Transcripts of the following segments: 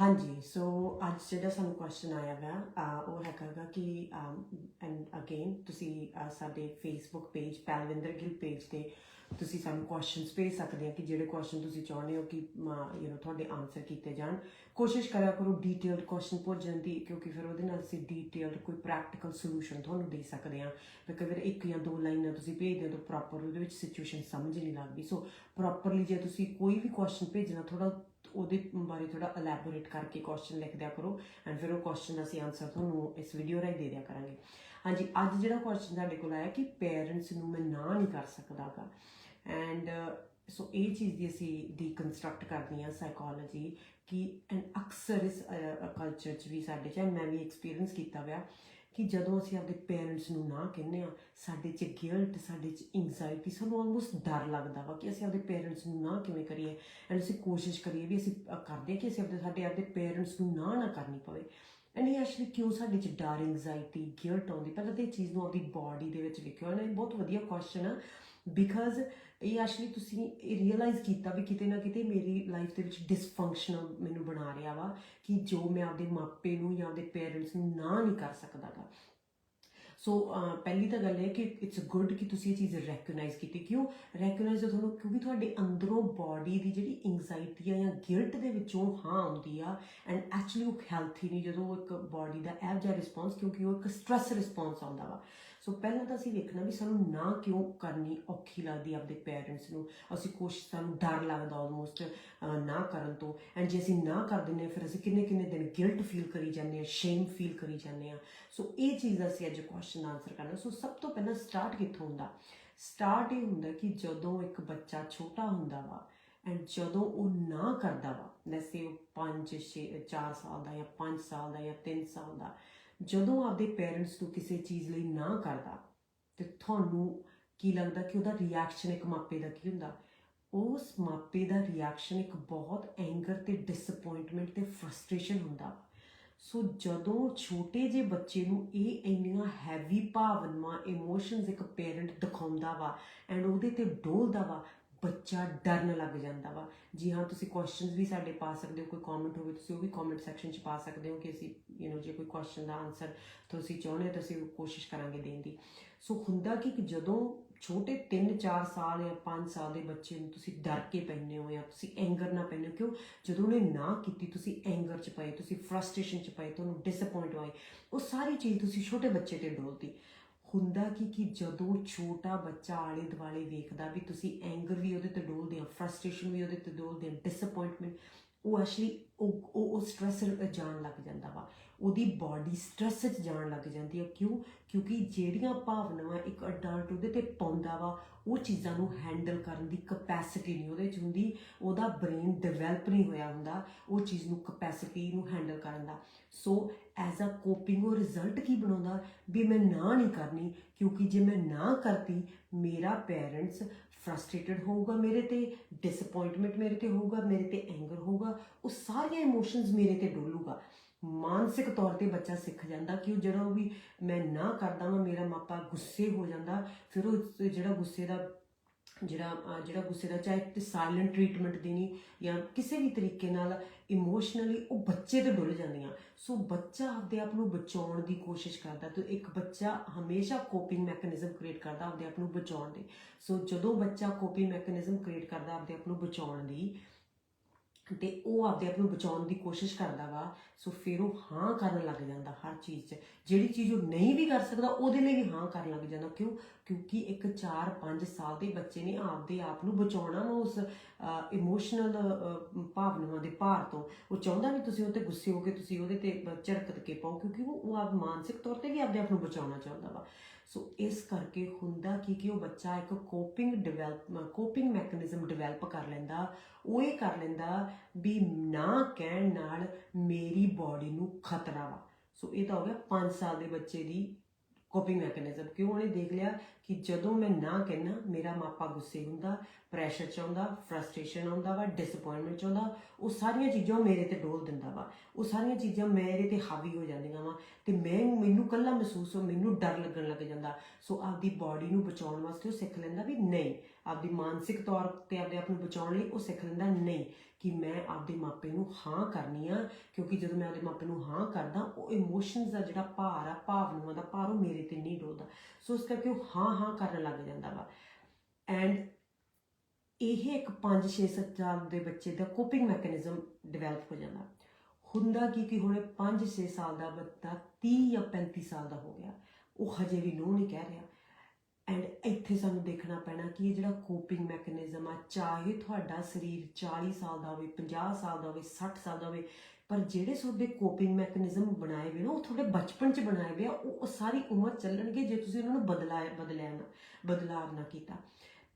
ਹਾਂਜੀ ਸੋ ਅੱਜ ਜਿਹੜਾ ਸਾਨੂੰ ਕੁਐਸਚਨ ਆਇਆ ਵਾ ਉਹ ਹੈਗਾ ਕਿ ਐਂਡ ਅਗੇਨ ਤੁਸੀਂ ਸਾਡੇ Facebook page Palwinder Gill page ਤੇ ਤੁਸੀਂ ਸਾਨੂੰ ਕੁਐਸਚਨਸ ਭੇਜ ਸਕਦੇ ਆ ਕਿ ਜਿਹੜੇ ਕੁਐਸਚਨ ਤੁਸੀਂ ਚਾਹੁੰਦੇ ਹੋ ਕਿ ਯੂ نو ਤੁਹਾਡੇ ਆਨਸਰ ਕੀਤੇ ਜਾਣ। ਕੋਸ਼ਿਸ਼ ਕਰਿਆ ਕਰੋ ਡੀਟੇਲਡ ਕੁਐਸਚਨ ਭੇਜਣ ਦੀ, ਕਿਉਂਕਿ ਫਿਰ ਉਹਦੇ ਨਾਲ ਅਸੀਂ ਡੀਟੇਲਡ ਕੋਈ ਪ੍ਰੈਕਟੀਕਲ ਸੋਲੂਸ਼ਨ ਤੁਹਾਨੂੰ ਦੇ ਸਕਦੇ ਆ। ਕਿਉਂਕਿ ਫਿਰ ਇੱਕ ਜਾਂ ਦੋ ਲਾਈਨਾਂ ਤੁਸੀਂ ਭੇਜਦੇ ਹੋ ਤਾਂ ਪ੍ਰੋਪਰ ਉਹਦੇ ਵਿੱਚ ਸਿਚੁਏਸ਼ਨ ਸਮਝ ਨਹੀਂ ਲੱਗਦੀ। ਸੋ ਪ੍ਰੋਪਰਲੀ ਜੇ ਤੁਸੀਂ ਕੋਈ ਵੀ ਕੁਐਸਚਨ ਭੇਜਣਾ ਥੋੜਾ ਉਹਦੇ ਬਾਰੇ ਥੋੜਾ ਅਲੈਬੋਰੇਟ ਕਰਕੇ ਕੁਐਸਚਨ ਲਿਖ ਦਿਆ ਕਰੋ ਐਂਡ ਫਿਰ ਉਹ ਕੁਐਸਚਨ ਅਸੀਂ ਆਨਸਰ ਤੁਹਾਨੂੰ ਇਸ ਵੀਡੀਓ ਰਾਹੀਂ ਦੇ ਦਿਆ ਕਰਾਂਗੇ। ਹਾਂਜੀ, ਅੱਜ ਜਿਹੜਾ ਕੁਐਸਚਨ ਤੁਹਾਡੇ ਕੋਲ ਆਇਆ ਕਿ ਪੇਰੈਂਟਸ ਨੂੰ ਮੈਂ ਨਾ ਨਹੀਂ ਕਰ ਸਕਦਾਗਾ। ਐਂਡ ਸੋ uh, ਇਹ ਚੀਜ਼ ਦੀ ਅਸੀਂ ਡੀਕਨਸਟਰਕਟ ਕਰਦੀ ਆ ਸਾਈਕੋਲੋਜੀ ਕਿ ਐਂਡ ਅਕਸਰ ਇਸ ਕਲਚਰ 'ਚ ਵੀ ਸਾਡੇ ਚ ਮੈਂ ਵੀ ਐਕਸਪੀਰੀਅੰਸ ਕੀਤਾ ਹੋਇਆ, ਕਿ ਜਦੋਂ ਅਸੀਂ ਆਪਣੇ ਪੇਰੈਂਟਸ ਨੂੰ ਨਾ ਕਹਿੰਦੇ ਆ ਸਾਡੇ 'ਚ ਗਿਲਟ ਸਾਡੇ 'ਚ ਐਂਜ਼ਾਇਟੀ ਸਾਨੂੰ ਆਲਮੋਸਟ ਡਰ ਲੱਗਦਾ ਵਾ ਕਿ ਅਸੀਂ ਆਪਣੇ ਪੇਰੈਂਟਸ ਨੂੰ ਨਾ ਕਿਵੇਂ ਕਰੀਏ ਐਂਡ ਅਸੀਂ ਕੋਸ਼ਿਸ਼ ਕਰੀਏ ਵੀ ਅਸੀਂ ਕਰਦੇ ਹਾਂ ਕਿ ਅਸੀਂ ਆਪਣੇ, ਸਾਡੇ ਆਪਣੇ ਪੇਰੈਂਟਸ ਨੂੰ ਨਾ ਨਾ ਕਰਨੀ ਪਵੇ। ਐਂਡ ਇਹ ਐਕਚੁਅਲੀ ਕਿਉਂ ਸਾਡੇ 'ਚ ਡਰ ਐਂਜ਼ਾਇਟੀ ਗਿਲਟ ਆਉਂਦੀ? ਪਹਿਲਾਂ ਤਾਂ ਇਹ ਚੀਜ਼ ਨੂੰ ਆਪਣੀ ਬਾਡੀ ਦੇ ਵਿੱਚ ਲਿਖਿਓ ਨਾ ਇਹ ਬਹੁਤ ਵਧੀਆ ਕੁਐਸਚਨ ਆ। ਬਿਕਾਜ਼ ਇਹ ਐਕਚੁਅਲੀ ਤੁਸੀਂ ਇਹ ਰੀਅਲਾਈਜ਼ ਕੀਤਾ ਵੀ ਕਿਤੇ ਨਾ ਕਿਤੇ ਮੇਰੀ ਲਾਈਫ ਦੇ ਵਿੱਚ ਡਿਸਫੰਕਸ਼ਨਲ ਮੈਨੂੰ ਬਣਾ ਰਿਹਾ ਵਾ ਕਿ ਜੋ ਮੈਂ ਆਪਦੇ ਮਾਪੇ ਨੂੰ ਜਾਂ ਆਪਦੇ ਪੇਰੈਂਟਸ ਨੂੰ ਨਾ ਨਹੀਂ ਕਰ ਸਕਦਾਗਾ। ਸੋ ਪਹਿਲੀ ਤਾਂ ਗੱਲ ਹੈ ਕਿ ਇਟਸ ਗੁੱਡ ਕਿ ਤੁਸੀਂ ਇਹ ਚੀਜ਼ ਰੈਕਗਨਾਈਜ਼ ਕੀਤੀ। ਕਿਉਂ? ਰੈਕਗਨਾਈਜ਼ ਤੁਹਾਨੂੰ ਕਿਉਂਕਿ ਤੁਹਾਡੇ ਅੰਦਰੋਂ ਬਾਡੀ ਦੀ ਜਿਹੜੀ ਐਂਜ਼ਾਇਟੀ ਆ ਜਾਂ ਗਿਲਟ ਦੇ ਵਿੱਚੋਂ ਹਾਂ ਆਉਂਦੀ ਆ ਐਂਡ ਐਕਚੁਅਲੀ ਉਹ ਹੈਲਥੀ ਨਹੀਂ ਜਦੋਂ ਉਹ ਇੱਕ ਬਾਡੀ ਦਾ ਐਵ ਜਿਹਾ ਰਿਸਪੌਂਸ ਕਿਉਂਕਿ ਉਹ ਇੱਕ ਸਟ੍ਰੈਸ ਰਿਸਪੌਂਸ ਆਉਂਦਾ ਵਾ। ਸੋ ਪਹਿਲਾਂ ਤਾਂ ਅਸੀਂ ਵੇਖਣਾ ਵੀ ਸਾਨੂੰ ਨਾ ਕਿਉਂ ਕਰਨੀ ਔਖੀ ਲੱਗਦੀ ਆਪਦੇ ਪੇਰੈਂਟਸ ਨੂੰ। ਅਸੀਂ ਕੋਸ਼ਿਸ਼ ਸਾਨੂੰ ਡਰ ਲੱਗਦਾ ਆਲਮੋਸਟ ਨਾ ਕਰਨ ਤੋਂ। ਐਂਡ ਜੇ ਅਸੀਂ ਨਾ ਕਰ ਦਿੰਦੇ ਹਾਂ, ਫਿਰ ਅਸੀਂ ਕਿੰਨੇ ਕਿੰਨੇ ਦਿਨ ਗਿਲਟ ਫੀਲ ਕਰੀ ਜਾਂਦੇ ਹਾਂ ਸ਼ੇਮ ਫੀਲ ਕਰੀ ਜਾਂਦੇ ਹਾਂ। ਸੋ ਇਹ ਚੀਜ਼ ਦਾ ਅਸੀਂ ਅੱਜ ਕੁਐਸਚਨ ਆਨਸਰ ਕਰਨਾ। ਸੋ ਸਭ ਤੋਂ ਪਹਿਲਾਂ ਸਟਾਰਟ ਕਿੱਥੋਂ ਹੁੰਦਾ? ਸਟਾਰਟ ਇਹ ਹੁੰਦਾ ਕਿ ਜਦੋਂ ਇੱਕ ਬੱਚਾ ਛੋਟਾ ਹੁੰਦਾ ਵਾ ਐਂਡ ਜਦੋਂ ਉਹ ਨਾ ਕਰਦਾ ਵਾ ਲੈਸੇ ਉਹ 5 6 4 ਸਾਲ ਦਾ ਜਾਂ 5 ਸਾਲ ਦਾ ਜਾਂ 3 ਸਾਲ ਦਾ ਜਦੋਂ ਆਪਦੇ ਪੇਰੈਂਟਸ ਨੂੰ ਕਿਸੇ ਚੀਜ਼ ਲਈ ਨਾ ਕਰਦਾ, ਤੇ ਤੁਹਾਨੂੰ ਕੀ ਲੱਗਦਾ ਕਿ ਉਹਦਾ ਰਿਐਕਸ਼ਨ ਇੱਕ ਮਾਪੇ ਦਾ ਕੀ ਹੁੰਦਾ? ਉਸ ਮਾਪੇ ਦਾ ਰਿਐਕਸ਼ਨ ਇੱਕ ਬਹੁਤ ਐਂਗਰ ਤੇ ਡਿਸਪਾਇੰਟਮੈਂਟ ਤੇ ਫਰਸਟ੍ਰੇਸ਼ਨ ਹੁੰਦਾ। ਸੋ ਜਦੋਂ ਛੋਟੇ ਜਿਹੇ ਬੱਚੇ ਨੂੰ ਇਹ ਇੰਨੀਆਂ ਹੈਵੀ ਭਾਵਨਾਵਾਂ ਇਮੋਸ਼ਨਸ ਇੱਕ ਪੇਰੈਂਟ ਦਿਖਾਉਂਦਾ ਵਾ ਐਂਡ ਉਹਦੇ ਤੇ ਡੋਲਦਾ ਵਾ ਬੱਚਾ ਡਰਨ ਲੱਗ ਜਾਂਦਾ ਵਾ। ਜੀ ਹਾਂ, ਤੁਸੀਂ ਕੁਐਸਚਨਸ ਵੀ ਸਾਡੇ ਪਾ ਸਕਦੇ ਹੋ, ਕੋਈ ਕਮੈਂਟ ਹੋਵੇ, ਤੁਸੀਂ ਉਹ ਵੀ ਕਮੈਂਟ ਸੈਕਸ਼ਨ 'ਚ ਪਾ ਸਕਦੇ ਹੋ ਕਿ ਅਸੀਂ ਯੂ نو ਜੇ ਕੋਈ ਕੁਐਸਚਨ ਦਾ ਆਨਸਰ ਤੁਸੀਂ ਚਾਹੁੰਦੇ ਹੋ ਤਾਂ ਅਸੀਂ ਕੋਸ਼ਿਸ਼ ਕਰਾਂਗੇ ਦੇਣ ਦੀ। ਸੋ ਹੁੰਦਾ ਕਿ ਜਦੋਂ ਛੋਟੇ 3-4 ਸਾਲ ਜਾਂ 5 ਸਾਲ ਦੇ ਬੱਚੇ ਨੂੰ ਤੁਸੀਂ ਡਰ ਕੇ ਪੈਂਦੇ ਹੋ ਜਾਂ ਤੁਸੀਂ ਐਂਗਰ ਨਾ ਪੈਂਦੇ ਹੋ, ਕਿਉਂ? ਜਦੋਂ ਉਹਨੇ ਨਾ ਕੀਤੀ, ਤੁਸੀਂ ਐਂਗਰ 'ਚ ਪਏ, ਤੁਸੀਂ ਫਰਸਟ੍ਰੇਸ਼ਨ 'ਚ ਪਏ ਤੁਹਾਨੂੰ ਡਿਸਪਾਇੰਟ ਹੋਏ, ਉਹ ਸਾਰੀ ਚੀਜ਼ ਤੁਸੀਂ ਛੋਟੇ ਬੱਚੇ ਤੇ ਡੋਲਤੀ ਹੁੰਦਾ ਕੀ ਕਿ ਜਦੋਂ ਛੋਟਾ ਬੱਚਾ ਆਲੇ ਦੁਆਲੇ ਵੇਖਦਾ ਵੀ ਤੁਸੀਂ ਐਂਗਰ ਵੀ ਉਹਦੇ ਤੇ ਡੋਲਦੇ ਆ ਫਰਸਟ੍ਰੇਸ਼ਨ ਵੀ ਉਹਦੇ ਤੇ ਡੋਲਦੇ ਆ ਡਿਸਪਾਇੰਟਮੈਂਟ ਉਹ ਐਕਚੁਅਲੀ ਉਹ ਉਹ ਉਹ ਸਟ੍ਰੈਸ ਜਾਣ ਲੱਗ ਜਾਂਦਾ ਵਾ। ਉਹਦੀ ਬਾਡੀ ਸਟ੍ਰੈਸ 'ਚ ਜਾਣ ਲੱਗ ਜਾਂਦੀ ਹੈ ਕਿਉਂ? ਕਿਉਂਕਿ ਜਿਹੜੀਆਂ ਭਾਵਨਾਵਾਂ ਇੱਕ ਅਡਲਟ ਉਹਦੇ ਤੇ ਪਾਉਂਦਾ ਵਾ, ਉਹ ਚੀਜ਼ਾਂ ਨੂੰ ਹੈਂਡਲ ਕਰਨ ਦੀ ਕਪੈਸਿਟੀ ਨਹੀਂ ਉਹਦੇ 'ਚ ਹੁੰਦੀ। ਉਹਦਾ ਬ੍ਰੇਨ ਡਿਵੈਲਪ ਨਹੀਂ ਹੋਇਆ ਹੁੰਦਾ, ਉਹ ਚੀਜ਼ ਨੂੰ ਕਪੈਸਿਟੀ ਨੂੰ ਹੈਂਡਲ ਕਰਨ ਦਾ। ਸੋ ਐਜ਼ ਅ ਕੋਪਿੰਗ ਉਹ ਰਿਜ਼ਲਟ ਕੀ ਬਣਾਉਂਦਾ? ਵੀ ਮੈਂ ਨਾ ਨਹੀਂ ਕਰਨੀ, ਕਿਉਂਕਿ ਜੇ ਮੈਂ ਨਾ ਕਰਤੀ, ਮੇਰਾ ਪੇਰੈਂਟਸ ਫਰਸਟ੍ਰੇਟਡ ਹੋਊਗਾ ਮੇਰੇ ਤੇ ਡਿਸਪਾਇੰਟਮੈਂਟ ਮੇਰੇ ਤੇ ਹੋਊਗਾ, ਮੇਰੇ ਤੇ ਐਂਗਰ ਹੋਊਗਾ, ਉਹ ਸਾਰੀਆਂ ਇਮੋਸ਼ਨਸ ਮੇਰੇ ਤੇ ਡੋਲੂਗਾ। ਮਾਨਸਿਕ ਤੌਰ ਤੇ ਬੱਚਾ ਸਿੱਖ ਜਾਂਦਾ ਕਿ ਉਹ ਜਿਹੜਾ ਉਹ ਵੀ ਮੈਂ ਨਾ ਕਰਦਾ ਵਾਂ, ਮੇਰਾ ਮਾਪਾ ਗੁੱਸੇ ਹੋ ਜਾਂਦਾ, ਫਿਰ ਉਹ ਜਿਹੜਾ ਗੁੱਸੇ ਦਾ, ਜਿਹੜਾ ਜਿਹੜਾ ਗੁੱਸੇ ਦਾ, ਚਾਹੇ ਤੇ ਸਾਇਲੈਂਟ ਟ੍ਰੀਟਮੈਂਟ ਦੇਣੀ ਜਾਂ ਕਿਸੇ ਵੀ ਤਰੀਕੇ ਨਾਲ ਇਮੋਸ਼ਨਲੀ ਉਹ ਬੱਚੇ ਤੇ ਡੁੱਲ ਜਾਂਦੀਆਂ। ਸੋ ਬੱਚਾ ਆਪਦੇ ਆਪ ਨੂੰ ਬਚਾਉਣ ਦੀ ਕੋਸ਼ਿਸ਼ ਕਰਦਾ ਤੇ ਇੱਕ ਬੱਚਾ ਹਮੇਸ਼ਾ ਕੋਪਿੰਗ ਮੈਕੈਨਿਜ਼ਮ ਕ੍ਰੀਏਟ ਕਰਦਾ ਆਪਦੇ ਆਪ ਨੂੰ ਬਚਾਉਣ ਦੀ। ਸੋ ਜਦੋਂ ਬੱਚਾ ਕੋਪਿੰਗ ਮੈਕੈਨਿਜ਼ਮ ਕ੍ਰੀਏਟ ਕਰਦਾ ਆਪਦੇ ਆਪ ਨੂੰ ਬਚਾਉਣ ਦੀ ਤੇ ਉਹ ਆਪਦੇ ਆਪ ਨੂੰ ਬਚਾਉਣ ਦੀ ਕੋਸ਼ਿਸ਼ ਕਰਦਾ ਵਾ, ਸੋ ਫਿਰ ਉਹ ਹਾਂ ਕਰਨ ਲੱਗ ਜਾਂਦਾ ਹਰ ਚੀਜ਼ 'ਚ। ਜਿਹੜੀ ਚੀਜ਼ ਉਹ ਨਹੀਂ ਵੀ ਕਰ ਸਕਦਾ, ਉਹਦੇ ਲਈ ਵੀ ਹਾਂ ਕਰਨ ਲੱਗ ਜਾਂਦਾ। ਕਿਉਂ? ਕਿਉਂਕਿ ਇੱਕ 4-5 ਸਾਲ ਦੇ ਬੱਚੇ ਨੇ ਆਪਦੇ ਆਪ ਨੂੰ ਬਚਾਉਣਾ ਵਾ ਉਸ ਇਮੋਸ਼ਨਲ ਭਾਵਨਾਵਾਂ ਦੇ ਭਾਰ ਤੋਂ। ਉਹ ਚਾਹੁੰਦਾ ਵੀ ਤੁਸੀਂ ਉਹ ਤੇ ਗੁੱਸੇ ਹੋ ਕੇ ਤੁਸੀਂ ਉਹਦੇ ਤੇ ਝੜਕਤ ਕੇ ਪਾਓ, ਕਿਉਂਕਿ ਉਹ ਉਹ ਆਪ ਮਾਨਸਿਕ ਤੌਰ ਤੇ ਵੀ ਆਪਦੇ ਆਪ ਨੂੰ ਬਚਾਉਣਾ ਚਾਹੁੰਦਾ ਵਾ। ਸੋ ਇਸ ਕਰਕੇ ਹੁੰਦਾ ਕੀ ਕਿ ਉਹ ਬੱਚਾ ਇੱਕ coping develop coping mechanism develop ਕਰ ਲੈਂਦਾ, ਉਹ ਇਹ ਕਰ ਲੈਂਦਾ ਵੀ ਨਾ ਕਹਿਣ ਨਾਲ ਮੇਰੀ ਬਾਡੀ ਨੂੰ ਖਤਰਾ ਵਾ। ਸੋ ਇਹ ਤਾਂ ਹੋ ਗਿਆ 5 ਸਾਲ ਦੇ ਬੱਚੇ ਦੀ ਕੋਪਿੰਗ ਮੈਕੈਨਿਜ਼ਮ ਕਿਉਂ ਉਹਨੇ ਦੇਖ ਲਿਆ ਕਿ ਜਦੋਂ ਮੈਂ ਨਾ ਕਹਿਣਾ ਮੇਰਾ ਮਾਪਾ ਗੁੱਸੇ ਹੁੰਦਾ ਪ੍ਰੈਸ਼ਰ ਚ ਆਉਂਦਾ ਫਰਸਟ੍ਰੇਸ਼ਨ ਆਉਂਦਾ ਵਾ ਡਿਸਪਾਇੰਟਮੈਂਟ ਚ ਆਉਂਦਾ, ਉਹ ਸਾਰੀਆਂ ਚੀਜ਼ਾਂ ਮੇਰੇ ਤੇ ਡੋਲ ਦਿੰਦਾ ਵਾ। ਉਹ ਸਾਰੀਆਂ ਚੀਜ਼ਾਂ ਮੇਰੇ ਤੇ ਹਾਵੀ ਹੋ ਜਾਂਦੀਆਂ ਵਾ ਤੇ ਮੈਂ, ਮੈਨੂੰ ਕੱਲਾ ਮਹਿਸੂਸ ਹੋ ਮੈਨੂੰ ਡਰ ਲੱਗਣ ਲੱਗ ਜਾਂਦਾ। ਸੋ ਆਪਦੀ ਬਾਡੀ ਨੂੰ ਬਚਾਉਣ ਵਾਸਤੇ ਉਹ ਸਿੱਖ ਲੈਂਦਾ ਵੀ ਨਹੀਂ, ਆਪਦੀ ਮਾਨਸਿਕ ਤੌਰ ਤੇ ਆਪਦੇ ਆਪ ਨੂੰ ਬਚਾਉਣ ਲਈ ਉਹ ਸਿੱਖ ਲੈਂਦਾ ਨਹੀਂ। ਕਿ ਮੈਂ ਆਪਦੇ ਮਾਪੇ ਨੂੰ ਹਾਂ ਕਰਨੀ ਆ, ਕਿਉਂਕਿ ਜਦੋਂ ਮੈਂ ਆਪਦੇ ਮਾਪੇ ਨੂੰ ਹਾਂ ਕਰਦਾ, ਉਹ ਇਮੋਸ਼ਨਸ ਦਾ ਜਿਹੜਾ ਭਾਰ ਆ, ਭਾਵਨਾਵਾਂ ਦਾ ਭਾਰ ਉਹ ਮੇਰੇ ਤੇ ਨਹੀਂ ਡੋਲਦਾ। ਸੋ ਇਸ ਕਰਕੇ ਉਹ ਹਾਂ ਹਾਂ ਕਰਨ ਲੱਗ ਜਾਂਦਾ ਵਾ। ਐਂਡ ਇਹ ਇੱਕ 5-6 ਸਾਲ ਦੇ ਬੱਚੇ ਦਾ ਕੋਪਿੰਗ ਮੈਕੈਨਿਜ਼ਮ ਡਿਵੈਲਪ ਹੋ ਜਾਂਦਾ। ਹੁੰਦਾ ਕੀ ਕਿ ਹੁਣੇ 5-6 ਸਾਲ ਦਾ ਬੱਚਾ 30 ਜਾਂ 35 ਸਾਲ ਦਾ ਹੋ ਗਿਆ। ਉਹ ਹਜੇ ਵੀ ਨੋ ਨਹੀਂ ਕਹਿ ਰਿਹਾ। ਐਂਡ ਇੱਥੇ ਸਾਨੂੰ ਦੇਖਣਾ ਪੈਣਾ ਕਿ ਇਹ ਜਿਹੜਾ ਕੋਪਿੰਗ ਮੈਕੈਨਿਜ਼ਮ ਆ, ਚਾਹੇ ਤੁਹਾਡਾ ਸਰੀਰ 40 ਸਾਲ ਦਾ ਹੋਵੇ 50 ਸਾਲ ਦਾ ਹੋਵੇ 60 ਸਾਲ ਦਾ ਹੋਵੇ, ਪਰ ਜਿਹੜੇ ਤੁਹਾਡੇ ਕੋਪਿੰਗ ਮੈਕੈਨਿਜ਼ਮ ਬਣਾਏ ਹੋਏ ਨਾ, ਉਹ ਤੁਹਾਡੇ ਬਚਪਨ 'ਚ ਬਣਾਏ ਹੋਏ ਆ, ਉਹ ਸਾਰੀ ਉਮਰ ਚੱਲਣਗੇ ਜੇ ਤੁਸੀਂ ਉਹਨਾਂ ਨੂੰ ਬਦਲਾਇਆ, ਬਦਲਿਆ ਨਾ ਬਦਲਾਅ ਨਾ ਕੀਤਾ।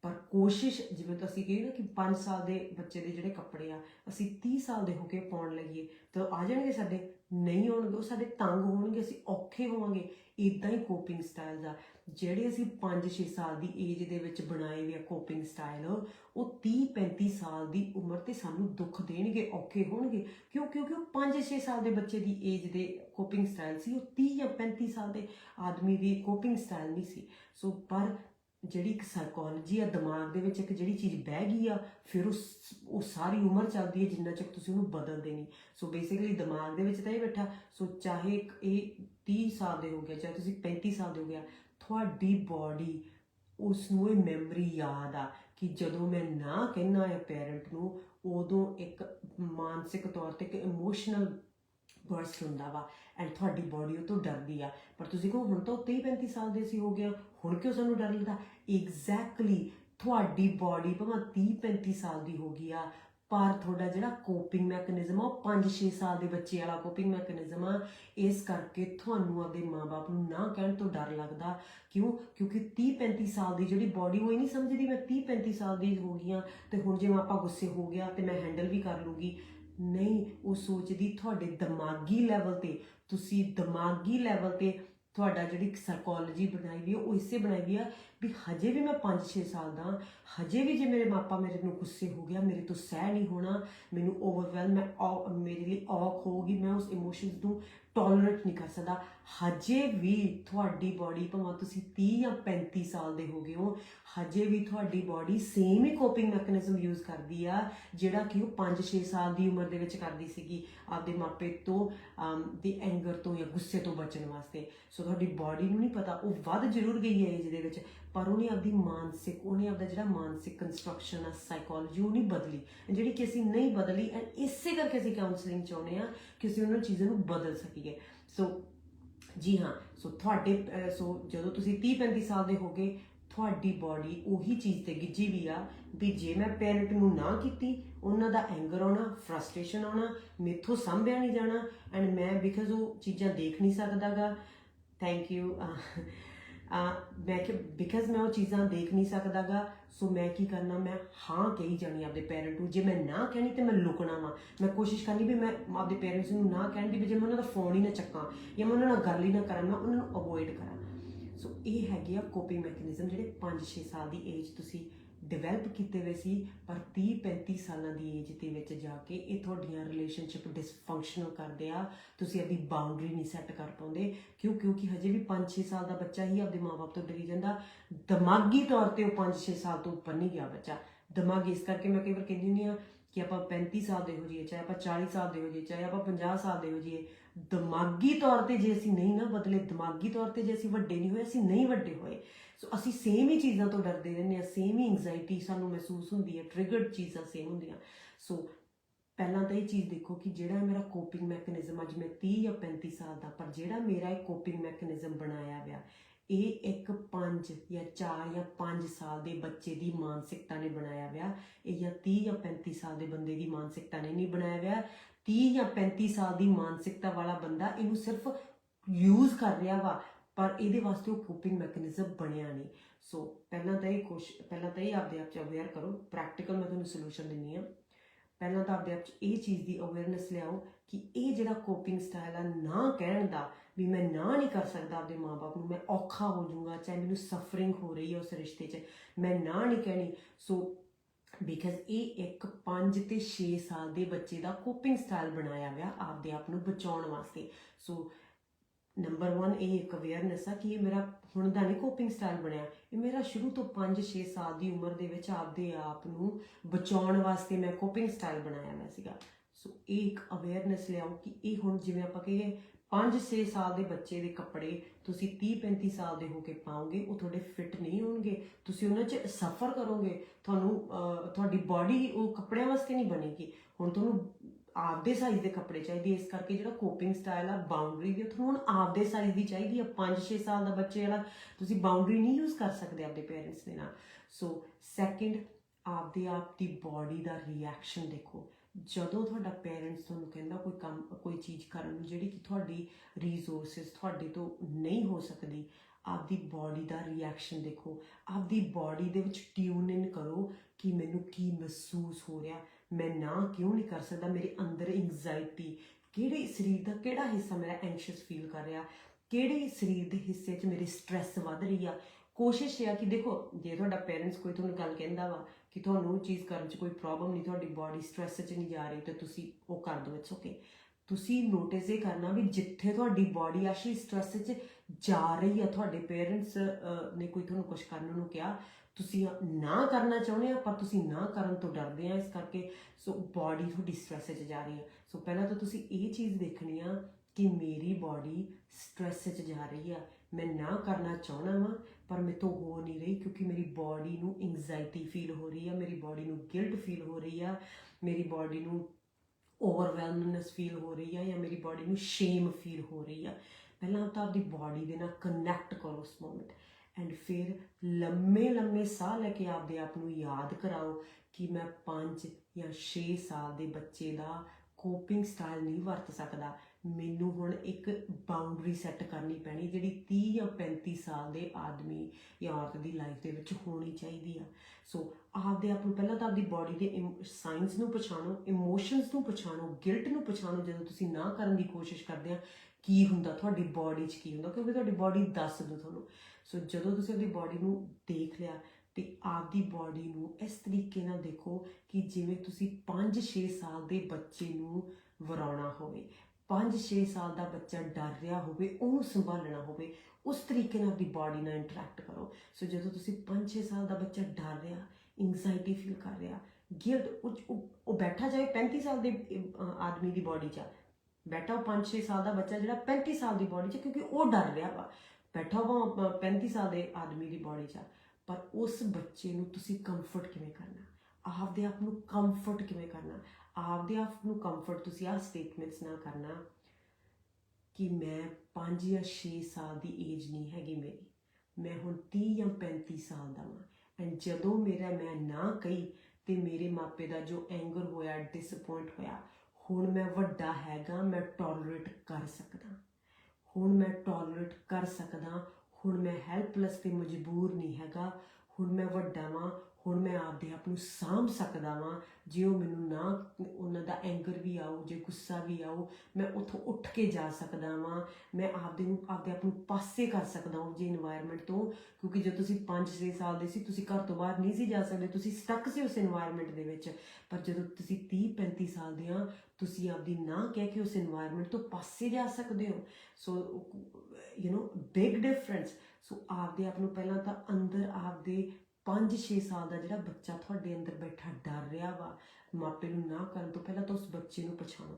ਪਰ ਕੋਸ਼ਿਸ਼ ਜਿਵੇਂ ਤਾਂ ਅਸੀਂ ਕਹੀਏ ਨਾ ਕਿ 5 ਸਾਲ ਦੇ ਬੱਚੇ ਦੇ ਜਿਹੜੇ ਕੱਪੜੇ ਆ, ਅਸੀਂ 30 ਸਾਲ ਦੇ ਹੋ ਕੇ ਪਾਉਣ ਲੱਗੀਏ ਤਾਂ ਆ ਜਾਣਗੇ ਸਾਡੇ? ਨਹੀਂ ਹੋਣਗੇ ਉਹ ਸਾਡੇ ਤੰਗ ਹੋਣਗੇ, ਅਸੀਂ ਔਖੇ ਹੋਵਾਂਗੇ। ਇਦਾਂ ਹੀ ਕੋਪਿੰਗ ਸਟਾਈਲਸ ਆ ਜਿਹੜੇ ਅਸੀਂ 5-6 ਸਾਲ ਦੀ ਏਜ ਦੇ ਵਿੱਚ ਬਣਾਏ ਹੋਏ ਆ ਕੋਪਿੰਗ ਸਟਾਈਲ ਉਹ 30-35 ਸਾਲ ਦੀ ਉਮਰ ਤੇ ਸਾਨੂੰ ਦੁੱਖ ਦੇਣਗੇ, ਔਖੇ ਹੋਣਗੇ। ਕਿਉਂ ਕਿਉਂਕਿ ਉਹ 5-6 ਸਾਲ ਦੇ ਬੱਚੇ ਦੀ ਏਜ ਦੇ ਕੋਪਿੰਗ ਸਟਾਈਲ ਸੀ, ਉਹ 30 ਜਾਂ 35 ਸਾਲ ਦੇ ਆਦਮੀ ਦੀ ਕੋਪਿੰਗ ਸਟਾਈਲ ਨਹੀਂ ਸੀ। ਸੋ ਪਰ ਜਿਹੜੀ ਇੱਕ ਸਾਈਕੋਲੋਜੀ ਆ, ਦਿਮਾਗ ਦੇ ਵਿੱਚ ਇੱਕ ਜਿਹੜੀ ਚੀਜ਼ ਬਹਿ ਗਈ ਆ, ਫਿਰ ਉਸ, ਉਹ ਸਾਰੀ ਉਮਰ ਚੱਲਦੀ ਹੈ ਜਿੰਨਾ ਚਿਰ ਤੁਸੀਂ ਉਹਨੂੰ ਬਦਲਦੇ ਨਹੀਂ। ਸੋ ਬੇਸਿਕਲੀ ਦਿਮਾਗ ਦੇ ਵਿੱਚ ਤਾਂ ਇਹ ਬੈਠਾ। ਸੋ ਚਾਹੇ ਇੱਕ ਇਹ 30 ਸਾਲ ਦੇ ਹੋ ਗਿਆ ਚਾਹੇ ਤੁਸੀਂ 35 ਸਾਲ ਦੇ ਹੋ ਗਿਆ ਤੁਹਾਡੀ ਬਾਡੀ ਉਸ ਨੂੰ ਇਹ ਮੈਮਰੀ ਯਾਦ ਆ ਕਿ ਜਦੋਂ ਮੈਂ ਨਾ ਕਹਿਣਾ ਹੈ ਪੈਰੈਂਟ ਨੂੰ, ਉਦੋਂ ਇੱਕ ਮਾਨਸਿਕ ਤੌਰ ਤੇ ਇੱਕ ਇਮੋਸ਼ਨਲ ਬਰਸਟ ਹੁੰਦਾ ਵਾ ਐਂਡ ਤੁਹਾਡੀ ਬਾਡੀ ਉਹ ਤੋਂ ਡਰਦੀ ਆ। ਪਰ ਤੁਸੀਂ ਕਹੋ, ਹੁਣ ਤਾਂ ਉਹ 30 35 ਸਾਲ ਦੇ ਸੀ, ਹੋ ਗਿਆ। ਹੁਣ ਕਿਉਂ ਸਾਨੂੰ ਡਰ ਲੱਗਦਾ? ਐਗਜ਼ੈਕਟਲੀ ਤੁਹਾਡੀ ਬਾਡੀ ਭਾਵੇਂ 30 35 ਸਾਲ ਦੀ ਹੋ ਗਈ ਆ, ਪਰ ਤੁਹਾਡਾ ਜਿਹੜਾ ਕੋਪਿੰਗ ਮੈਕੈਨਿਜ਼ਮ ਆ, ਉਹ 5-6 ਸਾਲ ਦੇ ਬੱਚੇ ਵਾਲਾ ਕੋਪਿੰਗ ਮੈਕੈਨਿਜ਼ਮ ਆ, ਇਸ ਕਰਕੇ ਤੁਹਾਨੂੰ ਆਪਦੇ ਮਾਪੇ ਨੂੰ ਨਾ ਕਹਿਣ ਤੋਂ ਡਰ ਲੱਗਦਾ। ਕਿਉਂ? ਕਿਉਂਕਿ 30-35 ਸਾਲ ਦੀ ਜਿਹੜੀ ਬਾਡੀ ਉਹ ਹੀ ਨਹੀਂ ਸਮਝਦੀ ਮੈਂ 30-35 ਸਾਲ ਦੀ ਹੋ ਗਈ ਗਈਆਂ ਤੇ ਹੁਣ ਜੇ ਮੈਂ ਆਪਾਂ ਗੁੱਸੇ ਹੋ ਗਿਆ, ਤੇ ਮੈਂ ਹੈਂਡਲ ਵੀ ਕਰ ਲੂਗੀ। ਨਹੀਂ, ਉਹ ਸੋਚਦੀ ਤੁਹਾਡੇ ਦਿਮਾਗੀ ਲੈਵਲ ਤੇ, ਤੁਸੀਂ ਦਿਮਾਗੀ ਲੈਵਲ ਤੇ ਤੁਹਾਡਾ ਜਿਹੜੀ ਸਾਈਕੋਲੋਜੀ ਬਣਾਈ ਵੀ ਉਹ ਇਸੇ ਬਣਾਈ ਵੀ ਆ ਵੀ ਹਜੇ ਵੀ ਮੈਂ 5-6 ਸਾਲ ਦਾ ਹਜੇ ਵੀ ਜੇ ਮੇਰੇ ਮਾਪਾ ਮੇਰੇ ਨੂੰ ਗੁੱਸੇ ਹੋ ਗਿਆ, ਮੇਰੇ ਤੋਂ ਸਹਿ ਨਹੀਂ ਹੋਣਾ, ਮੈਨੂੰ ਓਵਰਵੈਲ ਮੈਂ ਔ- ਮੇਰੇ ਲਈ ਔਖ ਹੋਊਗੀ, ਮੈਂ ਉਸ ਇਮੋਸ਼ਨਸ ਨੂੰ ਟੋਲਰੇਟ ਨਹੀਂ ਕਰ ਸਕਦਾ। ਹਜੇ ਵੀ ਤੁਹਾਡੀ ਬਾਡੀ ਭਾਵੇਂ ਤੁਸੀਂ 30 ਜਾਂ 35 ਸਾਲ ਦੇ ਹੋ ਗਏ ਹੋ, ਹਜੇ ਵੀ ਤੁਹਾਡੀ ਬਾਡੀ ਸੇਮ ਹੀ ਕੋਪਿੰਗ ਮੈਕੈਨਿਜ਼ਮ ਯੂਜ਼ ਕਰਦੀ ਆ, ਜਿਹੜਾ ਕਿ ਉਹ 5-6 ਸਾਲ ਦੀ ਉਮਰ ਦੇ ਵਿੱਚ ਕਰਦੀ ਸੀਗੀ ਆਪਦੇ ਮਾਪੇ ਤੋਂ ਦੀ ਐਂਗਰ ਤੋਂ ਜਾਂ ਗੁੱਸੇ ਤੋਂ ਬਚਣ ਵਾਸਤੇ। ਸੋ ਤੁਹਾਡੀ ਬਾਡੀ ਨੂੰ ਨਹੀਂ ਪਤਾ, ਉਹ ਵੱਧ ਜ਼ਰੂਰ ਗਈ ਹੈ ਏਜ ਦੇ ਵਿੱਚ, ਪਰ ਉਹਨੇ ਆਪਦੀ ਮਾਨਸਿਕ, ਉਹਨੇ ਆਪਦਾ ਜਿਹੜਾ ਮਾਨਸਿਕ ਕੰਸਟਰਕਸ਼ਨ ਆ ਸਾਈਕੋਲੋਜੀ ਉਹ ਨਹੀਂ ਬਦਲੀ। ਜਿਹੜੀ ਕਿ ਅਸੀਂ ਨਹੀਂ ਬਦਲੀ ਐਂਡ ਇਸੇ ਕਰਕੇ ਅਸੀਂ ਕਾਉਂਸਲਿੰਗ ਚਾਹੁੰਦੇ ਆ ਕਿ ਅਸੀਂ ਉਹਨਾਂ ਚੀਜ਼ਾਂ ਨੂੰ ਬਦਲ ਸਕੀਏ। ਸੋ ਜੀ ਹਾਂ ਸੋ ਤੁਹਾਡੇ ਸੋ ਜਦੋਂ ਤੁਸੀਂ 30 35 ਸਾਲ ਦੇ ਹੋਗੇ, ਤੁਹਾਡੀ ਬਾਡੀ ਉਹੀ ਚੀਜ਼ ਤੇ ਗਿੱਜੀ ਵੀ ਆ ਵੀ ਜੇ ਮੈਂ ਪੈਰੈਂਟ ਨੂੰ ਨਾ ਕੀਤੀ, ਉਹਨਾਂ ਦਾ ਐਂਗਰ ਆਉਣਾ ਫਰਸਟ੍ਰੇਸ਼ਨ ਆਉਣਾ, ਮੇਥੋਂ ਸੰਭਿਆ ਨਹੀਂ ਜਾਣਾ ਐਂਡ ਮੈਂ ਬਿਕਾਜ਼ ਉਹ ਚੀਜ਼ਾਂ ਦੇਖ ਨਹੀਂ ਸਕਦਾਗਾ। ਥੈਂਕ ਯੂ ਮੈਂ ਕਿ ਬਿਕਾਜ਼ ਮੈਂ ਉਹ ਚੀਜ਼ਾਂ ਦੇਖ ਨਹੀਂ ਸਕਦਾਗਾ ਸੋ ਮੈਂ ਕੀ ਕਰਨਾ? ਮੈਂ ਹਾਂ ਕਹੀ ਜਾਣੀ ਆਪਦੇ ਪੇਰੈਂਟ ਨੂੰ। ਜੇ ਮੈਂ ਨਾ ਕਹਿਣੀ ਤੇ ਮੈਂ ਲੁਕਣਾ ਵਾ। ਮੈਂ ਕੋਸ਼ਿਸ਼ ਕਰਨੀ ਵੀ ਮੈਂ ਆਪਦੇ ਪੇਰੈਂਟਸ ਨੂੰ ਨਾ ਕਹਿਣ ਦੀ ਵੀ ਜੇ ਮੈਂ ਉਹਨਾਂ ਦਾ ਫੋਨ ਹੀ ਨਾ ਚੱਕਾਂ ਜਾਂ ਮੈਂ ਉਹਨਾਂ ਨਾਲ ਗੱਲ ਹੀ ਨਾ ਕਰਾਂ, ਮੈਂ ਉਹਨਾਂ ਨੂੰ ਅਵੋਇਡ ਕਰਾਂ। ਸੋ ਇਹ ਹੈਗੇ ਆ ਕੋਪਿੰਗ ਮੈਕੈਨਿਜ਼ਮ ਜਿਹੜੇ 5-6 ਸਾਲ ਦੀ ਏਜ ਤੁਸੀਂ ਡਿਵੈਲਪ ਕੀਤੇ ਹੋਏ ਸੀ, ਪਰ 30-35 ਸਾਲਾਂ ਦੀ ਏਜ ਦੇ ਵਿੱਚ ਜਾ ਕੇ ਇਹ ਤੁਹਾਡੀਆਂ ਰਿਲੇਸ਼ਨਸ਼ਿਪ ਡਿਸਫੰਕਸ਼ਨਲ ਕਰਦੇ ਆ। ਤੁਸੀਂ ਆਪਦੀ ਬਾਉਂਡਰੀ ਨਹੀਂ ਸੈੱਟ ਕਰ ਪਾਉਂਦੇ, ਕਿਉਂ? ਕਿਉਂਕਿ ਹਜੇ ਵੀ 5-6 ਸਾਲ ਦਾ ਬੱਚਾ ਹੀ ਆਪਦੇ ਮਾਪੇ ਤੋਂ ਡਰੀ ਜਾਂਦਾ। ਦਿਮਾਗੀ ਤੌਰ ਤੇ ਉਹ 5-6 ਸਾਲ ਤੋਂ ਉੱਪਰ ਨਹੀਂ ਗਿਆ ਬੱਚਾ। ਦਿਮਾਗੀ, ਇਸ ਕਰਕੇ ਮੈਂ ਕਈ ਵਾਰ ਕਹਿੰਦੀ ਹੁੰਦੀ ਆ ਕਿ ਆਪਾਂ 35 ਸਾਲ ਦੇ ਹੋ ਜਾਈਏ, ਚਾਹੇ ਆਪਾਂ 40 ਸਾਲ ਦੇ ਹੋ ਜਾਈਏ, ਚਾਹੇ ਆਪਾਂ 50 ਸਾਲ ਦੇ ਹੋ ਜਾਈਏ, ਦਿਮਾਗੀ ਤੌਰ ਤੇ ਜੇ ਅਸੀਂ ਨਹੀਂ ਨਾ ਬਦਲੇ, ਦਿਮਾਗੀ ਤੌਰ ਤੇ ਜੇ ਅਸੀਂ ਵੱਡੇ ਨਹੀਂ ਹੋਏ, ਅਸੀਂ ਨਹੀਂ ਵੱਡੇ ਹੋਏ। ਸੋ ਅਸੀਂ ਸੇਮ ਹੀ ਚੀਜ਼ਾਂ ਤੋਂ ਡਰਦੇ ਰਹਿੰਦੇ ਹਾਂ ਸੇਮ ਹੀ ਐਂਜ਼ਾਈਟੀ ਸਾਨੂੰ ਮਹਿਸੂਸ ਹੁੰਦੀ ਹੈ ਟ੍ਰਿਗਰਡ ਚੀਜ਼ਾਂ ਸੇਮ ਹੁੰਦੀਆਂ। ਸੋ ਪਹਿਲਾਂ ਤਾਂ ਇਹ ਚੀਜ਼ ਦੇਖੋ ਕਿ ਜਿਹੜਾ ਮੇਰਾ ਕੋਪਿੰਗ ਮੈਕੈਨਿਜ਼ਮ ਅੱਜ ਮੈਂ 30 ਜਾਂ 35 ਸਾਲ ਦਾ, ਪਰ ਜਿਹੜਾ ਮੇਰਾ ਇਹ ਕੋਪਿੰਗ ਮੈਕੈਨਿਜ਼ਮ ਬਣਾਇਆ ਗਿਆ ਇਹ ਇੱਕ 5 ਜਾਂ 4 ਜਾਂ 5 ਸਾਲ ਦੇ ਬੱਚੇ ਦੀ ਮਾਨਸਿਕਤਾ ਨੇ ਬਣਾਇਆ ਗਿਆ ਇਹ ਜਾਂ 30 ਜਾਂ 35 ਸਾਲ ਦੇ ਬੰਦੇ ਦੀ ਮਾਨਸਿਕਤਾ ਨੇ ਨਹੀਂ ਬਣਾਇਆ ਗਿਆ 30 ਜਾਂ 35 ਸਾਲ ਦੀ ਮਾਨਸਿਕਤਾ ਵਾਲਾ ਬੰਦਾ ਇਹਨੂੰ ਸਿਰਫ ਯੂਜ਼ ਕਰ ਰਿਹਾ ਵਾ। ਪਰ ਇਹਦੇ ਵਾਸਤੇ ਉਹ ਕੋਪਿੰਗ ਮੈਕੈਨਿਜ਼ਮ ਬਣਿਆ ਨਹੀਂ। ਸੋ ਪਹਿਲਾਂ ਤਾਂ ਇਹ ਕੋਸ਼, ਪਹਿਲਾਂ ਤਾਂ ਇਹ ਆਪਦੇ ਆਪ ਚ ਅਵੇਅਰ ਕਰੋ ਪ੍ਰੈਕਟੀਕਲ ਮੈਂ ਤੁਹਾਨੂੰ ਸੋਲੂਸ਼ਨ ਦਿੰਨੀ ਆ ਪਹਿਲਾਂ ਤਾਂ ਆਪਦੇ ਆਪ ਚ ਇਹ ਚੀਜ਼ ਦੀ ਅਵੇਅਰਨੈਸ ਲਿਆਓ ਕਿ ਇਹ ਜਿਹੜਾ ਕੋਪਿੰਗ ਸਟਾਈਲ ਆ, ਨਾ ਕਹਿਣ ਦਾ ਵੀ ਮੈਂ ਨਾ ਨਹੀਂ ਕਰ ਸਕਦਾ ਆਪਦੇ ਮਾਪੇ ਨੂੰ, ਮੈਂ ਔਖਾ ਹੋ ਜਾਊਂਗਾ, ਚਾਹੇ ਮੈਨੂੰ ਸਫਰਿੰਗ ਹੋ ਰਹੀ ਹੈ ਉਸ ਰਿਸ਼ਤੇ 'ਚ, ਮੈਂ ਨਾ ਨਹੀਂ ਕਹਿਣੀ। ਸੋ ਬਿਕਾਜ਼ ਇਹ ਇੱਕ 5 ਤੇ 6 ਸਾਲ ਦੇ ਬੱਚੇ ਦਾ ਕੋਪਿੰਗ ਸਟਾਈਲ ਬਣਾਇਆ ਗਿਆ ਆਪਦੇ ਆਪ ਨੂੰ ਬਚਾਉਣ ਵਾਸਤੇ। ਸੋ ਨੰਬਰ 1 ਇਹ ਇੱਕ ਅਵੇਅਰਨੈਸ ਆ ਕਿ ਇਹ ਮੇਰਾ ਹੁਣ ਦਾ ਨਹੀਂ ਕੋਪਿੰਗ ਸਟਾਈਲ ਬਣਿਆ। ਇਹ ਮੇਰਾ ਸ਼ੁਰੂ ਤੋਂ 5-6 ਸਾਲ ਦੀ ਉਮਰ ਦੇ ਵਿੱਚ ਆਪਦੇ ਆਪ ਨੂੰ ਬਚਾਉਣ ਵਾਸਤੇ ਮੈਂ ਕੋਪਿੰਗ ਸਟਾਈਲ ਬਣਾਇਆ ਮੈਂ ਸੀਗਾ। ਸੋ ਇਹ ਇੱਕ ਅਵੇਅਰਨੈਸ ਲਿਆਓ ਕਿ ਇਹ ਹੁਣ ਜਿਵੇਂ ਆਪਾਂ ਕਹੀਏ 5-6 ਸਾਲ ਦੇ ਬੱਚੇ ਦੇ ਕੱਪੜੇ ਤੁਸੀਂ 30-35 ਸਾਲ ਦੇ ਹੋ ਕੇ ਪਾਓਗੇ, ਉਹ ਤੁਹਾਡੇ ਫਿੱਟ ਨਹੀਂ ਹੋਣਗੇ, ਤੁਸੀਂ ਉਹਨਾਂ 'ਚ ਸਫਰ ਕਰੋਗੇ, ਤੁਹਾਨੂੰ ਤੁਹਾਡੀ ਬਾਡੀ ਉਹ ਕੱਪੜਿਆਂ ਵਾਸਤੇ ਨਹੀਂ ਬਣੇਗੀ। ਹੁਣ ਤੁਹਾਨੂੰ ਆਪਦੇ ਸਾਈਜ਼ ਦੇ ਕੱਪੜੇ ਚਾਹੀਦੇ ਇਸ ਕਰਕੇ ਜਿਹੜਾ ਕੋਪਿੰਗ ਸਟਾਈਲ ਆ ਬਾਉਂਡਰੀ ਦੀ ਉਹ ਤੁਹਾਨੂੰ ਹੁਣ ਆਪਦੇ ਸਾਈਜ਼ ਦੀ ਚਾਹੀਦੀ ਆ। 5-6 ਸਾਲ ਦਾ ਬੱਚੇ ਵਾਲਾ, ਤੁਸੀਂ ਬਾਉਂਡਰੀ ਨਹੀਂ ਯੂਜ਼ ਕਰ ਸਕਦੇ ਆਪਦੇ ਪੇਰੈਂਟਸ ਦੇ ਨਾਲ। ਸੋ ਸੈਕਿੰਡ ਆਪਦੇ ਆਪ ਦੀ ਬਾਡੀ ਦਾ ਰਿਐਕਸ਼ਨ ਦੇਖੋ। ਜਦੋਂ ਤੁਹਾਡਾ ਪੇਰੈਂਟਸ ਤੁਹਾਨੂੰ ਕਹਿੰਦਾ ਕੋਈ ਕੰਮ, ਕੋਈ ਚੀਜ਼ ਕਰਨ ਨੂੰ, ਜਿਹੜੀ ਕਿ ਤੁਹਾਡੀ ਰਿਸੋਰਸਸ ਤੁਹਾਡੇ ਤੋਂ ਨਹੀਂ ਹੋ ਸਕਦੀ, ਆਪਦੀ ਬਾਡੀ ਦਾ ਰਿਐਕਸ਼ਨ ਦੇਖੋ। ਆਪਦੀ ਬਾਡੀ ਦੇ ਵਿੱਚ ਟਿਊਨ ਇਨ ਕਰੋ ਕਿ ਮੈਨੂੰ ਕੀ ਮਹਿਸੂਸ ਹੋ ਰਿਹਾ। ਮੈਂ ਨਾ ਕਿਉਂ ਨਹੀਂ ਕਰ ਸਕਦਾ? ਮੇਰੇ ਅੰਦਰ ਐਂਜ਼ਾਇਟੀ ਕਿਹੜੇ ਸਰੀਰ ਦਾ ਕਿਹੜਾ ਹਿੱਸਾ ਮੇਰਾ ਐਂਸ਼ੀਅਸ ਫੀਲ ਕਰ ਰਿਹਾ? ਕਿਹੜੇ ਸਰੀਰ ਦੇ ਹਿੱਸੇ 'ਚ ਮੇਰੀ ਸਟ੍ਰੈਸ ਵੱਧ ਰਹੀ ਆ? ਕੋਸ਼ਿਸ਼ ਇਹ ਆ ਕਿ ਦੇਖੋ, ਜੇ ਤੁਹਾਡਾ ਪੇਰੈਂਟਸ ਕੋਈ ਤੁਹਾਨੂੰ ਗੱਲ ਕਹਿੰਦਾ ਵਾ ਕਿ ਤੁਹਾਨੂੰ ਉਹ ਚੀਜ਼ ਕਰਨ 'ਚ ਕੋਈ ਪ੍ਰੋਬਲਮ ਨਹੀਂ, ਤੁਹਾਡੀ ਬਾਡੀ ਸਟ੍ਰੈਸ 'ਚ ਨਹੀਂ ਜਾ ਰਹੀ, ਤੇ ਤੁਸੀਂ ਉਹ ਕਰ ਦਿਓ ਇਟਸ ਓਕੇ ਤੁਸੀਂ ਨੋਟਿਸ ਇਹ ਕਰਨਾ ਵੀ ਜਿੱਥੇ ਤੁਹਾਡੀ ਬਾਡੀ ਆਸ਼ੀ ਸਟ੍ਰੈਸ 'ਚ ਜਾ ਰਹੀ ਆ, ਤੁਹਾਡੇ ਪੇਰੈਂਟਸ ਨੇ ਕੋਈ ਤੁਹਾਨੂੰ ਕੁਝ ਕਰਨ ਨੂੰ ਕਿਹਾ ਤੁਸੀਂ ਨਾ ਕਰਨਾ ਚਾਹੁੰਦੇ ਆ, ਪਰ ਤੁਸੀਂ ਨਾ ਕਰਨ ਤੋਂ ਡਰਦੇ ਆ, ਇਸ ਕਰਕੇ ਸੋ ਬਾਡੀ ਤੁਹਾਡੀ ਸਟ੍ਰੈਸ 'ਚ ਜਾ ਰਹੀ ਆ। ਸੋ ਪਹਿਲਾਂ ਤਾਂ ਤੁਸੀਂ ਇਹ ਚੀਜ਼ ਦੇਖਣੀ ਆ ਕਿ ਮੇਰੀ ਬਾਡੀ ਸਟ੍ਰੈਸ 'ਚ ਜਾ ਰਹੀ ਆ। ਮੈਂ ਨਾ ਕਰਨਾ ਚਾਹਣਾ ਵਾਂ, ਪਰ ਮੇਰੇ ਤੋਂ ਹੋ ਨਹੀਂ ਰਹੀ ਕਿਉਂਕਿ ਮੇਰੀ ਬਾਡੀ ਨੂੰ ਐਂਜ਼ਾਇਟੀ ਫੀਲ ਹੋ ਰਹੀ ਆ, ਮੇਰੀ ਬਾਡੀ ਨੂੰ ਗਿਲਟ ਫੀਲ ਹੋ ਰਹੀ ਆ, ਮੇਰੀ ਬਾਡੀ ਨੂੰ ਓਵਰਵੈਲਮਨੈਸ ਫੀਲ ਹੋ ਰਹੀ ਆ, ਜਾਂ ਮੇਰੀ ਬਾਡੀ ਨੂੰ ਸ਼ੇਮ ਫੀਲ ਹੋ ਰਹੀ ਆ। ਪਹਿਲਾਂ ਤਾਂ ਆਪਦੀ ਬਾਡੀ ਦੇ ਨਾਲ ਕਨੈਕਟ ਕਰੋ ਉਸ ਮੂਮੈਂਟ ਐਂਡ ਫਿਰ ਲੰਮੇ ਲੰਮੇ ਸਾਹ ਲੈ ਕੇ ਆਪਦੇ ਆਪ ਨੂੰ ਯਾਦ ਕਰਾਓ ਕਿ ਮੈਂ 5 ਜਾਂ 6 ਸਾਲ ਦੇ ਬੱਚੇ ਦਾ ਕੋਪਿੰਗ ਸਟਾਈਲ ਨਹੀਂ ਵਰਤ ਸਕਦਾ। ਮੈਨੂੰ ਹੁਣ ਇੱਕ ਬਾਉਂਡਰੀ ਸੈੱਟ ਕਰਨੀ ਪੈਣੀ ਜਿਹੜੀ 30 ਜਾਂ 35 ਸਾਲ ਦੇ ਆਦਮੀ ਜਾਂ ਔਰਤ ਦੀ ਲਾਈਫ ਦੇ ਵਿੱਚ ਹੋਣੀ ਚਾਹੀਦੀ ਆ। ਸੋ ਆਪਦੇ ਆਪ ਨੂੰ ਪਹਿਲਾਂ ਤਾਂ ਆਪਦੀ ਬਾਡੀ ਦੇ ਸਾਇੰਸ ਨੂੰ ਪਛਾਣੋ ਇਮੋਸ਼ਨਸ ਨੂੰ ਪਛਾਣੋ ਗਿਲਟ ਨੂੰ ਪਛਾਣੋ ਜਦੋਂ ਤੁਸੀਂ ਨਾ ਕਰਨ ਦੀ ਕੋਸ਼ਿਸ਼ ਕਰਦੇ ਆ, ਕੀ ਹੁੰਦਾ? ਤੁਹਾਡੀ ਬਾਡੀ 'ਚ ਕੀ ਹੁੰਦਾ? ਕਿਉਂਕਿ ਤੁਹਾਡੀ ਬਾਡੀ ਦੱਸ ਦਿੰਦਾ ਤੁਹਾਨੂੰ। ਸੋ ਜਦੋਂ ਤੁਸੀਂ ਆਪਦੀ ਬਾਡੀ ਨੂੰ ਦੇਖ ਲਿਆ ਤੇ ਆਪਦੀ ਬਾਡੀ ਨੂੰ ਇਸ ਤਰੀਕੇ ਨਾਲ ਦੇਖੋ ਕਿ ਜਿਵੇਂ ਤੁਸੀਂ 5-6 ਸਾਲ ਦੇ ਬੱਚੇ ਨੂੰ ਵਰਾਉਣਾ ਹੋਵੇ 5-6 ਸਾਲ ਦਾ ਬੱਚਾ ਡਰ ਰਿਹਾ ਹੋਵੇ, ਉਹਨੂੰ ਸੰਭਾਲਣਾ ਹੋਵੇ, ਉਸ ਤਰੀਕੇ ਨਾਲ ਆਪਦੀ ਬਾਡੀ ਨਾਲ ਇੰਟਰੈਕਟ ਕਰੋ। ਸੋ ਜਦੋਂ ਤੁਸੀਂ 5-6 ਸਾਲ ਦਾ ਬੱਚਾ ਡਰ ਰਿਹਾ ਇੰਗਜ਼ਾਇਟੀ ਫੀਲ ਕਰ ਰਿਹਾ ਗਿਲਟ ਉਹ ਬੈਠਾ ਜਾਏ 35 ਸਾਲ ਦੇ ਆਦਮੀ ਦੀ ਬਾਡੀ 'ਚ, ਬੈਠਾ ਉਹ 5-6 ਸਾਲ ਦਾ ਬੱਚਾ ਜਿਹੜਾ 35 ਸਾਲ ਦੀ ਬਾਡੀ 'ਚ, ਕਿਉਂਕਿ ਉਹ ਡਰ ਰਿਹਾ ਵਾ। ਬੈਠਾ ਉਹ 35 ਸਾਲ ਦੇ ਆਦਮੀ ਦੀ ਬਾਡੀ 'ਚ ਆ। ਪਰ ਉਸ ਬੱਚੇ ਨੂੰ ਤੁਸੀਂ ਕੰਫਰਟ ਕਿਵੇਂ ਕਰਨਾ? ਆਪਦੇ ਆਪ ਨੂੰ ਕੰਫਰਟ ਕਿਵੇਂ ਕਰਨਾ? ਆਪਦੇ ਆਪ ਨੂੰ ਕੰਫਰਟ ਤੁਸੀਂ ਆਹ ਸਟੇਟਮੈਂਟਸ ਨਾ ਕਰਨਾ ਕਿ ਮੈਂ 5 ਜਾਂ 6 ਸਾਲ ਦੀ ਏਜ ਨਹੀਂ ਹੈਗੀ ਮੇਰੀ। ਮੈਂ ਹੁਣ 30 ਜਾਂ 35 ਸਾਲ ਦਾ ਹਾਂ ਐਂਡ ਜਦੋਂ ਮੇਰਾ ਮੈਂ ਨਾ ਕਹੀ ਤੇ ਮੇਰੇ ਮਾਪੇ ਦਾ ਜੋ ਐਂਗਰ ਹੋਇਆ ਡਿਸਪਾਇੰਟ ਹੋਇਆ, ਹੁਣ ਮੈਂ ਵੱਡਾ ਹੈਗਾ, ਮੈਂ ਟੋਲਰੇਟ ਕਰ ਸਕਦਾ। ਹੁਣ ਮੈਂ ਟੋਲਰੇਟ ਕਰ ਸਕਦਾ, ਹੁਣ ਮੈਂ ਹੈਲਪਲੈਸ ਤੇ ਮਜਬੂਰ ਨਹੀਂ ਹੈਗਾ, ਹੁਣ ਮੈਂ ਵੱਡਾ ਵਾਂ ਹੁਣ ਮੈਂ ਆਪਦੇ ਆਪ ਨੂੰ ਸਾਂਭ ਸਕਦਾ ਵਾਂ, ਜੇ ਉਹ ਮੈਨੂੰ ਨਾ, ਉਹਨਾਂ ਦਾ ਐਂਗਰ ਵੀ ਆਉ ਜੇ ਗੁੱਸਾ ਵੀ ਆਉ ਮੈਂ ਉੱਥੋਂ ਉੱਠ ਕੇ ਜਾ ਸਕਦਾ ਵਾਂ, ਮੈਂ ਆਪਦੇ ਨੂੰ, ਆਪਦੇ ਆਪ ਨੂੰ ਪਾਸੇ ਕਰ ਸਕਦਾ ਹਾਂ ਜੇ এনवायरमेंट ਤੋਂ, ਕਿਉਂਕਿ ਜੇ ਤੁਸੀਂ 5-6 ਸਾਲ ਦੇ ਸੀ, ਤੁਸੀਂ ਘਰ ਤੋਂ ਬਾਹਰ ਨਹੀਂ ਸੀ ਜਾ ਸਕਦੇ, ਤੁਸੀਂ ਸਟੱਕ ਸੀ ਉਸ এনवायरमेंट ਦੇ ਵਿੱਚ। ਪਰ ਜਦੋਂ ਤੁਸੀਂ 30-35 ਸਾਲ ਦੇ ਆ, ਤੁਸੀਂ ਆਪਦੀ ਨਾ ਕਹਿ ਕੇ ਉਸ এনवायरमेंट ਤੋਂ ਪਾਸੇ ਜਾ ਸਕਦੇ ਹੋ। So you know big difference so ਆਪਦੇ ਆਪ ਨੂੰ ਪਹਿਲਾਂ ਤਾਂ ਅੰਦਰ, ਆਪਦੇ 5-6 ਸਾਲ ਦਾ ਜਿਹੜਾ ਬੱਚਾ ਤੁਹਾਡੇ ਅੰਦਰ ਬੈਠਾ ਡਰ ਰਿਹਾ ਵਾ, ਮਾਪੇ ਨੂੰ ਨਾ ਕਰਨ ਤੋਂ ਪਹਿਲਾਂ ਤਾਂ ਉਸ ਬੱਚੇ ਨੂੰ ਪਛਾਣੋ।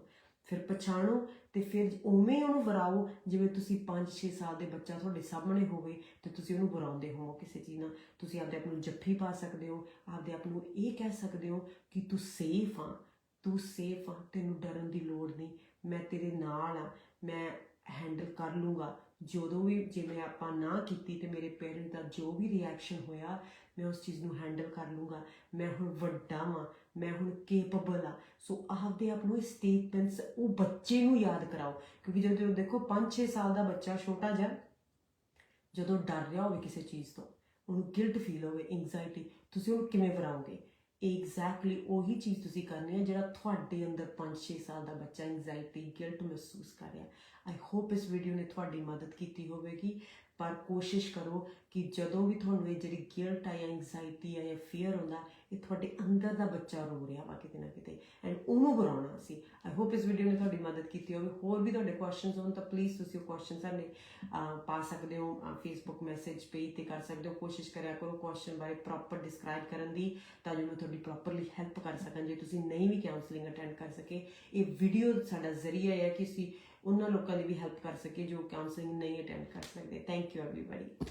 ਫਿਰ ਪਛਾਣੋ ਤੇ ਫਿਰ ਉਵੇਂ ਉਹਨੂੰ ਵਰਾਓ, ਜਿਵੇਂ ਤੁਸੀਂ 5-6 ਸਾਲ ਦੇ ਬੱਚਾ ਤੁਹਾਡੇ ਸਾਹਮਣੇ ਹੋਵੇ ਤੇ ਤੁਸੀਂ ਉਹਨੂੰ ਵਰਾਉਂਦੇ ਹੋ ਕਿਸੇ ਚੀਜ਼ ਨਾਲ। ਤੁਸੀਂ ਆਪਦੇ ਆਪ ਨੂੰ ਜੱਫੀ ਪਾ ਸਕਦੇ ਹੋ, ਆਪਦੇ ਆਪ ਨੂੰ ਇਹ ਕਹਿ ਸਕਦੇ ਹੋ ਕਿ ਤੂੰ ਸੇਫ ਆ, ਤੂੰ ਸੇਫ ਆ, ਤੈਨੂੰ ਡਰਨ ਦੀ ਲੋੜ ਨਹੀਂ, ਮੈਂ ਤੇਰੇ ਨਾਲ ਆ, ਮੈਂ ਹੈਂਡਲ ਕਰ ਲੂੰਗਾ ਜਦੋਂ ਵੀ ਜਿਵੇਂ ਆਪਾਂ ਨਾ ਕੀਤੀ ਤੇ ਮੇਰੇ ਪੇਰੈਂਟ ਦਾ ਜੋ ਵੀ ਰਿਐਕਸ਼ਨ ਹੋਇਆ, ਮੈਂ ਉਸ ਚੀਜ਼ ਨੂੰ ਹੈਂਡਲ ਕਰ ਲੂੰਗਾ। ਮੈਂ ਹੁਣ ਵੱਡਾ ਵਾਂ, ਮੈਂ ਹੁਣ ਕੇਪੇਬਲ ਆ। ਸੋ ਆਪਦੇ ਆਪ ਨੂੰ ਇਹ ਸਟੇਟਮੈਂਟਸ ਉਹ ਬੱਚੇ ਨੂੰ ਯਾਦ ਕਰਾਓ। ਕਿਉਂਕਿ ਜਦੋਂ ਦੇਖੋ 5-6 ਸਾਲ ਦਾ ਬੱਚਾ ਛੋਟਾ ਜਿਹਾ, ਜਦੋਂ ਡਰ ਰਿਹਾ ਹੋਵੇ ਕਿਸੇ ਚੀਜ਼ ਤੋਂ, ਉਹਨੂੰ ਗਿਲਟ ਫੀਲ ਹੋਵੇ ਐਂਜ਼ਾਇਟੀ ਤੁਸੀਂ ਉਹਨੂੰ ਕਿਵੇਂ ਵਰਾਓਗੇ ਐਗਜ਼ੈਕਟਲੀ ਉਹੀ ਚੀਜ਼ ਤੁਸੀਂ ਕਰਨੀ ਹੈ ਜਿਹੜਾ ਤੁਹਾਡੇ ਅੰਦਰ 5-6 ਸਾਲ ਦਾ ਬੱਚਾ ਐਂਜ਼ਾਇਟੀ ਗਿਲਟ ਮਹਿਸੂਸ ਕਰ ਰਿਹਾ ਆਈ ਹੋਪ ਇਸ ਵੀਡੀਓ ਨੇ ਤੁਹਾਡੀ ਮਦਦ ਕੀਤੀ ਹੋਵੇਗੀ। ਪਰ ਕੋਸ਼ਿਸ਼ ਕਰੋ ਕਿ ਜਦੋਂ ਵੀ ਤੁਹਾਨੂੰ ਇਹ ਜਿਹੜੀ ਗਿਲਟ ਆ ਜਾਂ ਐਂਗਜ਼ਾਇਟੀ ਆ ਜਾਂ ਫੀਅਰ ਹੁੰਦਾ, ਇਹ ਤੁਹਾਡੇ ਅੰਦਰ ਦਾ ਬੱਚਾ ਰੋ ਰਿਹਾ ਵਾ ਕਿਤੇ ਨਾ ਕਿਤੇ। ਐਂਡ ਉਹਨੂੰ ਬੁਰਾਉਣਾ ਸੀ। ਆਈ ਹੋਪ ਇਸ ਵੀਡੀਓ ਨੇ ਤੁਹਾਡੀ ਮਦਦ ਕੀਤੀ ਹੋਵੇ। ਹੋਰ ਵੀ ਤੁਹਾਡੇ ਕੁਐਸਚਨਸ ਹੋਣ ਤਾਂ ਪਲੀਜ਼ ਤੁਸੀਂ ਉਹ ਕੁਐਸਚਨ ਸਾਡੇ ਪਾ ਸਕਦੇ ਹੋ ਫੇਸਬੁੱਕ ਮੈਸੇਜ ਪੇਜ ਤੇ ਕਰ ਸਕਦੇ ਹੋ। ਕੋਸ਼ਿਸ਼ ਕਰਿਆ ਕਰੋ ਕੁਐਸਚਨ ਬਾਰੇ ਪ੍ਰੋਪਰ ਡਿਸਕ੍ਰਾਈਬ ਕਰਨ ਦੀ, ਤਾਂ ਜੋ ਮੈਂ ਤੁਹਾਡੀ ਪ੍ਰੋਪਰਲੀ ਹੈਲਪ ਕਰ ਸਕਾਂ। ਜੇ ਤੁਸੀਂ ਨਹੀਂ ਵੀ ਕਾਉਂਸਲਿੰਗ ਅਟੈਂਡ ਕਰ ਸਕੇ, ਇਹ ਵੀਡੀਓ ਸਾਡਾ ਜ਼ਰੀਆ ਹੈ ਕਿ ਅਸੀਂ ਉਹਨਾਂ ਲੋਕਾਂ ਦੀ ਵੀ ਹੈਲਪ ਕਰ ਸਕੇ ਜੋ ਕਾਉਂਸਲਿੰਗ ਨਹੀਂ ਅਟੈਂਡ ਕਰ ਸਕਦੇ। Thank you everybody